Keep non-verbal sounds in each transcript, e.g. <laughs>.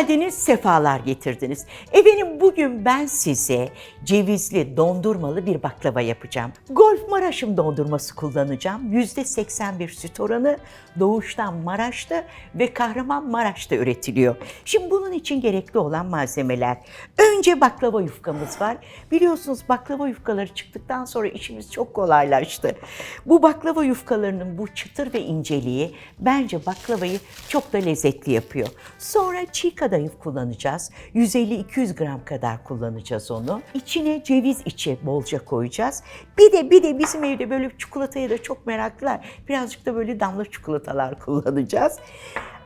geldiniz, sefalar getirdiniz. Efendim bugün ben size cevizli dondurmalı bir baklava yapacağım. Golf Maraş'ım dondurması kullanacağım. %81 süt oranı doğuştan Maraş'ta ve Kahramanmaraş'ta üretiliyor. Şimdi bunun için gerekli olan malzemeler. Önce baklava yufkamız var. Biliyorsunuz baklava yufkaları çıktıktan sonra işimiz çok kolaylaştı. Bu baklava yufkalarının bu çıtır ve inceliği bence baklavayı çok da lezzetli yapıyor. Sonra çiğ kadayıf kullanacağız. 150-200 gram kadar kullanacağız onu. İçine ceviz içi bolca koyacağız. Bir de bir de bizim evde böyle çikolataya da çok meraklılar. Birazcık da böyle damla çikolatalar <laughs> kullanacağız.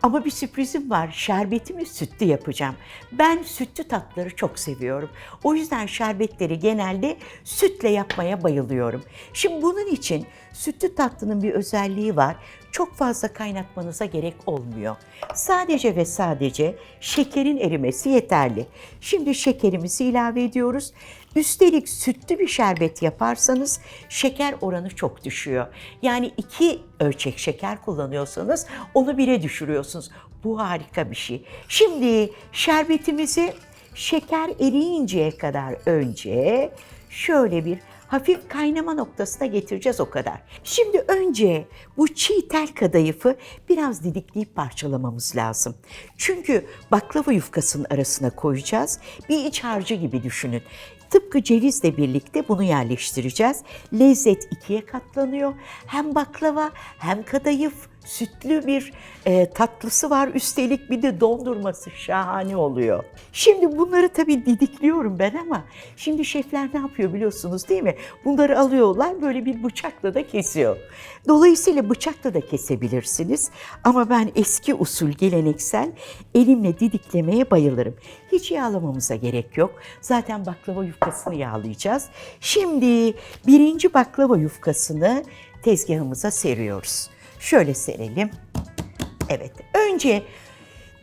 Ama bir sürprizim var. Şerbetimi sütlü yapacağım. Ben sütlü tatları çok seviyorum. O yüzden şerbetleri genelde sütle yapmaya bayılıyorum. Şimdi bunun için sütlü tatlının bir özelliği var. Çok fazla kaynatmanıza gerek olmuyor. Sadece ve sadece şekerin erimesi yeterli. Şimdi şekerimizi ilave ediyoruz. Üstelik sütlü bir şerbet yaparsanız şeker oranı çok düşüyor. Yani iki ölçek şeker kullanıyorsanız onu bire düşürüyorsunuz. Bu harika bir şey. Şimdi şerbetimizi şeker eriyinceye kadar önce şöyle bir hafif kaynama noktasına getireceğiz o kadar. Şimdi önce bu çiğ tel kadayıfı biraz didikleyip parçalamamız lazım. Çünkü baklava yufkasının arasına koyacağız. Bir iç harcı gibi düşünün. Tıpkı cevizle birlikte bunu yerleştireceğiz. Lezzet ikiye katlanıyor. Hem baklava hem kadayıf sütlü bir e, tatlısı var. Üstelik bir de dondurması şahane oluyor. Şimdi bunları tabii didikliyorum ben ama şimdi şefler ne yapıyor biliyorsunuz değil mi? Bunları alıyorlar böyle bir bıçakla da kesiyor. Dolayısıyla bıçakla da kesebilirsiniz. Ama ben eski usul geleneksel elimle didiklemeye bayılırım. Hiç yağlamamıza gerek yok. Zaten baklava yufkasını yağlayacağız. Şimdi birinci baklava yufkasını tezgahımıza seriyoruz. Şöyle serelim. Evet, önce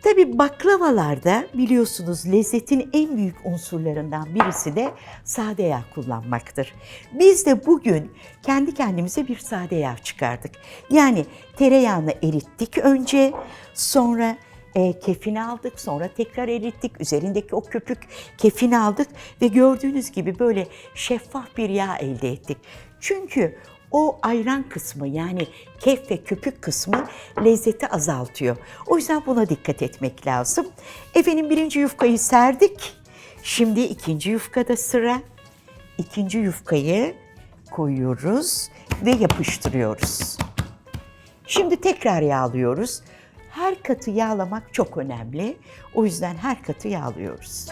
tabi baklavalarda biliyorsunuz lezzetin en büyük unsurlarından birisi de sade yağ kullanmaktır. Biz de bugün kendi kendimize bir sade yağ çıkardık. Yani tereyağını erittik önce, sonra e, kefini aldık, sonra tekrar erittik. Üzerindeki o köpük kefini aldık ve gördüğünüz gibi böyle şeffaf bir yağ elde ettik. Çünkü o ayran kısmı yani kef ve köpük kısmı lezzeti azaltıyor. O yüzden buna dikkat etmek lazım. Efendim birinci yufkayı serdik. Şimdi ikinci yufkada sıra. İkinci yufkayı koyuyoruz ve yapıştırıyoruz. Şimdi tekrar yağlıyoruz. Her katı yağlamak çok önemli. O yüzden her katı yağlıyoruz.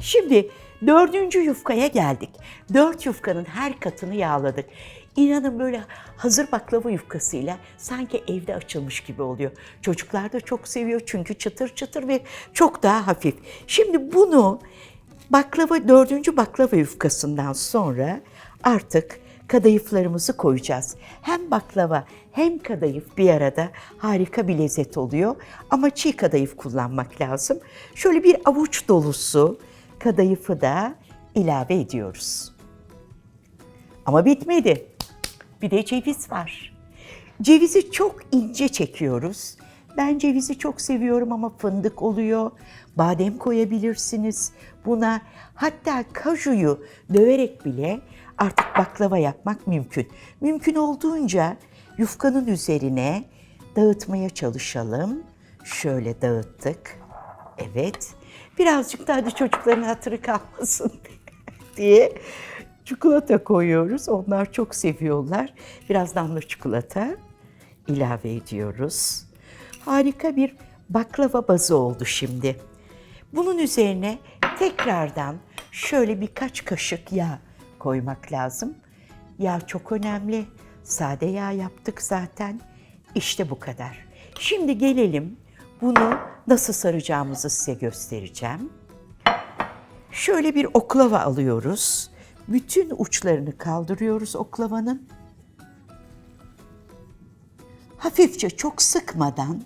Şimdi dördüncü yufkaya geldik. Dört yufkanın her katını yağladık. İnanın böyle hazır baklava yufkasıyla sanki evde açılmış gibi oluyor. Çocuklar da çok seviyor çünkü çıtır çıtır ve çok daha hafif. Şimdi bunu baklava dördüncü baklava yufkasından sonra artık kadayıflarımızı koyacağız. Hem baklava hem kadayıf bir arada harika bir lezzet oluyor. Ama çiğ kadayıf kullanmak lazım. Şöyle bir avuç dolusu kadayıfı da ilave ediyoruz. Ama bitmedi. Bir de ceviz var. Cevizi çok ince çekiyoruz. Ben cevizi çok seviyorum ama fındık oluyor. Badem koyabilirsiniz buna. Hatta kajuyu döverek bile artık baklava yapmak mümkün. Mümkün olduğunca yufkanın üzerine dağıtmaya çalışalım. Şöyle dağıttık. Evet. Birazcık da hadi çocukların hatırı kalmasın <laughs> diye çikolata koyuyoruz. Onlar çok seviyorlar. Biraz damla çikolata ilave ediyoruz. Harika bir baklava bazı oldu şimdi. Bunun üzerine tekrardan şöyle birkaç kaşık yağ koymak lazım. Yağ çok önemli. Sade yağ yaptık zaten. İşte bu kadar. Şimdi gelelim bunu nasıl saracağımızı size göstereceğim. Şöyle bir oklava alıyoruz. Bütün uçlarını kaldırıyoruz oklavanın. Hafifçe çok sıkmadan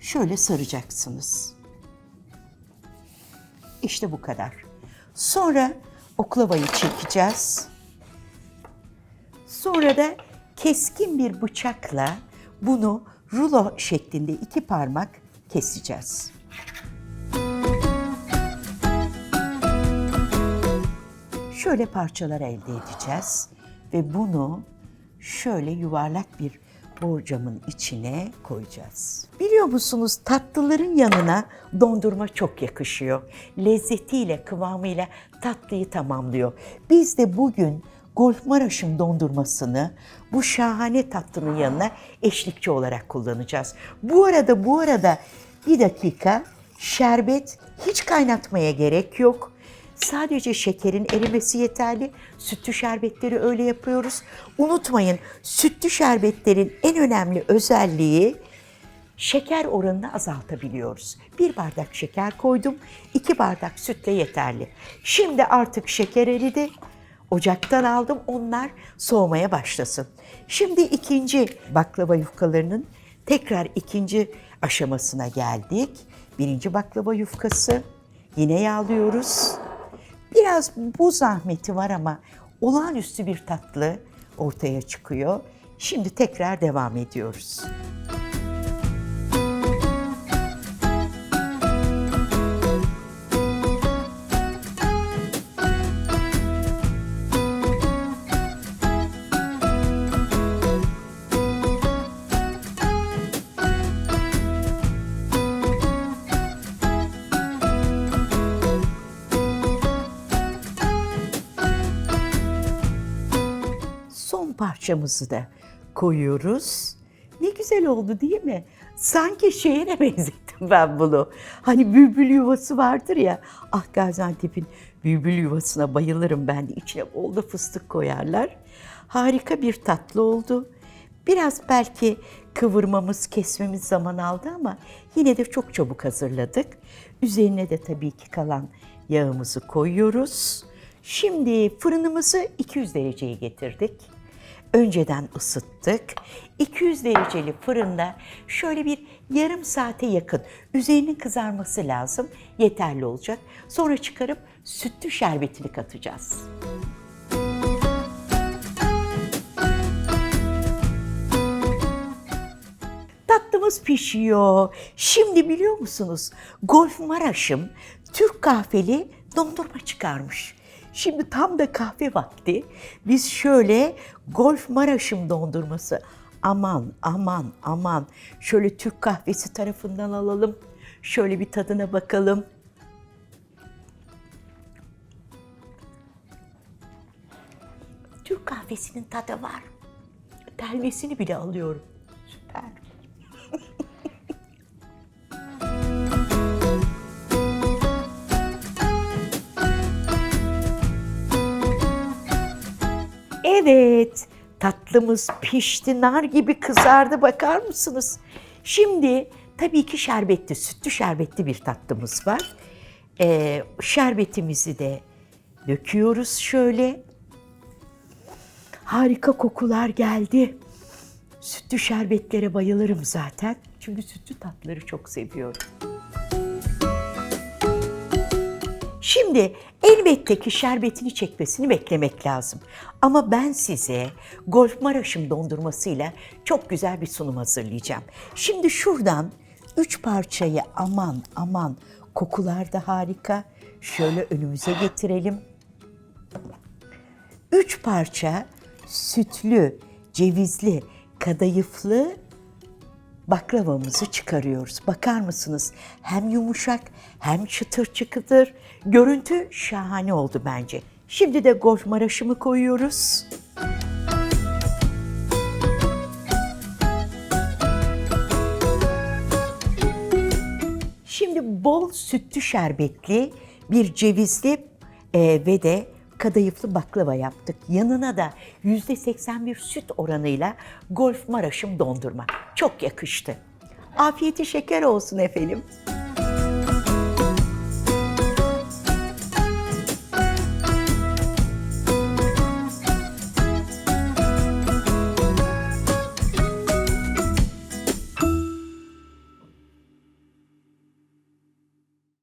şöyle saracaksınız. İşte bu kadar. Sonra oklavayı çekeceğiz. Sonra da keskin bir bıçakla bunu rulo şeklinde iki parmak keseceğiz. Şöyle parçalar elde edeceğiz ve bunu şöyle yuvarlak bir borcamın içine koyacağız. Biliyor musunuz tatlıların yanına dondurma çok yakışıyor. Lezzetiyle, kıvamıyla tatlıyı tamamlıyor. Biz de bugün Golf Maraş'ın dondurmasını bu şahane tatlının yanına eşlikçi olarak kullanacağız. Bu arada bu arada bir dakika şerbet hiç kaynatmaya gerek yok. Sadece şekerin erimesi yeterli. Sütlü şerbetleri öyle yapıyoruz. Unutmayın sütlü şerbetlerin en önemli özelliği şeker oranını azaltabiliyoruz. Bir bardak şeker koydum, iki bardak sütle yeterli. Şimdi artık şeker eridi. Ocaktan aldım, onlar soğumaya başlasın. Şimdi ikinci baklava yufkalarının tekrar ikinci aşamasına geldik. Birinci baklava yufkası. Yine yağlıyoruz. Biraz bu zahmeti var ama olağanüstü bir tatlı ortaya çıkıyor. Şimdi tekrar devam ediyoruz. Son parçamızı da koyuyoruz. Ne güzel oldu değil mi? Sanki şeye de <laughs> benzettim ben bunu. Hani bülbül yuvası vardır ya. Ah Gaziantep'in bülbül yuvasına bayılırım ben de. İçine bol da fıstık koyarlar. Harika bir tatlı oldu. Biraz belki kıvırmamız, kesmemiz zaman aldı ama yine de çok çabuk hazırladık. Üzerine de tabii ki kalan yağımızı koyuyoruz. Şimdi fırınımızı 200 dereceye getirdik. Önceden ısıttık. 200 dereceli fırında şöyle bir yarım saate yakın üzerinin kızarması lazım. Yeterli olacak. Sonra çıkarıp sütlü şerbetini katacağız. Tatlımız pişiyor. Şimdi biliyor musunuz? Golf Maraş'ım Türk kahveli dondurma çıkarmış. Şimdi tam da kahve vakti. Biz şöyle Golf Maraş'ım dondurması aman aman aman şöyle Türk kahvesi tarafından alalım. Şöyle bir tadına bakalım. Türk kahvesinin tadı var. Telvesini bile alıyorum. Süper. Evet, tatlımız pişti, nar gibi kızardı bakar mısınız? Şimdi tabii ki şerbetli, sütlü şerbetli bir tatlımız var. Ee, şerbetimizi de döküyoruz şöyle. Harika kokular geldi. Sütlü şerbetlere bayılırım zaten. Çünkü sütlü tatları çok seviyorum. Şimdi elbette ki şerbetini çekmesini beklemek lazım. Ama ben size Golf Maraş'ım dondurmasıyla çok güzel bir sunum hazırlayacağım. Şimdi şuradan üç parçayı aman aman kokular da harika. Şöyle önümüze getirelim. Üç parça sütlü, cevizli, kadayıflı baklavamızı çıkarıyoruz. Bakar mısınız? Hem yumuşak hem çıtır çıkıdır. Görüntü şahane oldu bence. Şimdi de golf maraşımı koyuyoruz. Şimdi bol sütlü şerbetli bir cevizli e, ve de kadayıflı baklava yaptık. Yanına da %81 süt oranıyla Golf Maraş'ım dondurma. Çok yakıştı. Afiyeti şeker olsun efendim.